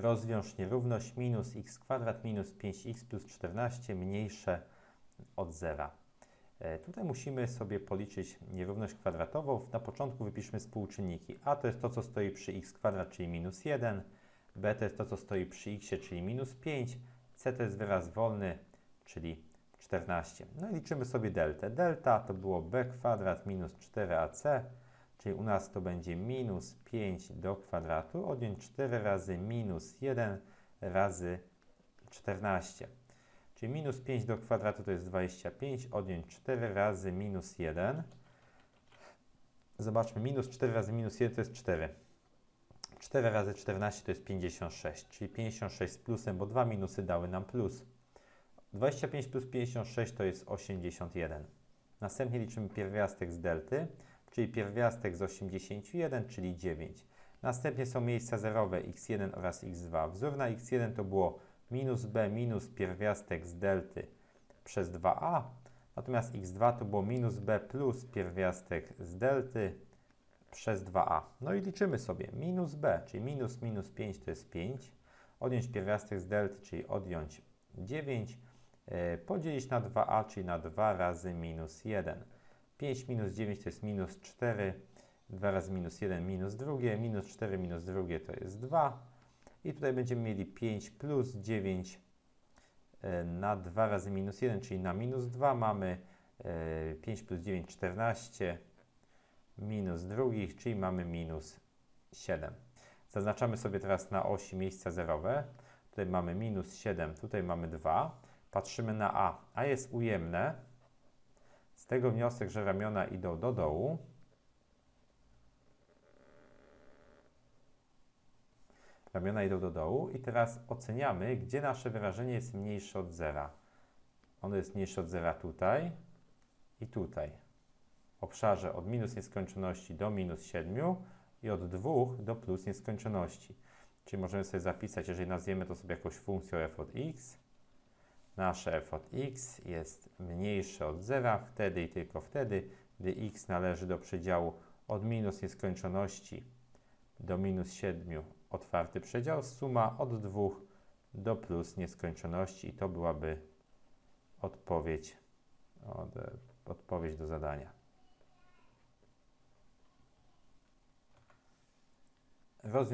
rozwiąż nierówność minus x kwadrat minus 5x plus 14 mniejsze od zera. E, Tutaj musimy sobie policzyć nierówność kwadratową. Na początku wypiszmy współczynniki. A to jest to, co stoi przy x kwadrat, czyli minus 1. B to jest to, co stoi przy x, czyli minus 5. C to jest wyraz wolny, czyli 14. No i liczymy sobie deltę. Delta to było b kwadrat minus 4ac, czyli u nas to będzie minus 5 do kwadratu, odjąć 4 razy minus 1 razy 14. Czyli minus 5 do kwadratu to jest 25, odjąć 4 razy minus 1. Zobaczmy, minus 4 razy minus 1 to jest 4. 4 razy 14 to jest 56, czyli 56 z plusem, bo dwa minusy dały nam plus. 25 plus 56 to jest 81. Następnie liczymy pierwiastek z delty, czyli pierwiastek z 81, czyli 9. Następnie są miejsca zerowe x1 oraz x2. Wzór na x1 to było minus b minus pierwiastek z delty przez 2a, natomiast x2 to było minus b plus pierwiastek z delty przez 2a. No i liczymy sobie minus b, czyli minus minus 5 to jest 5, odjąć pierwiastek z delty, czyli odjąć 9, yy, podzielić na 2a, czyli na 2 razy minus 1. 5 minus 9 to jest minus 4, 2 razy minus 1 minus drugie, minus 4 minus drugie to jest 2. I tutaj będziemy mieli 5 plus 9 e, na 2 razy minus 1, czyli na minus 2 mamy 5 plus 9, 14 minus drugich, czyli mamy minus 7. Zaznaczamy sobie teraz na osi miejsca zerowe. Tutaj mamy minus 7, tutaj mamy 2. Patrzymy na A. A jest ujemne. Z tego wniosek, że ramiona idą do dołu. Ramiona idą do dołu i teraz oceniamy, gdzie nasze wyrażenie jest mniejsze od zera. Ono jest mniejsze od zera tutaj i tutaj. W obszarze od minus nieskończoności do minus 7 i od 2 do plus nieskończoności. Czyli możemy sobie zapisać, jeżeli nazwiemy to sobie jakąś funkcją f od x, nasze f od x jest mniejsze od zera wtedy i tylko wtedy, gdy x należy do przedziału od minus nieskończoności do minus 7 otwarty przedział, suma od 2 do plus nieskończoności i to byłaby odpowiedź, od, odpowiedź do zadania. Rozwią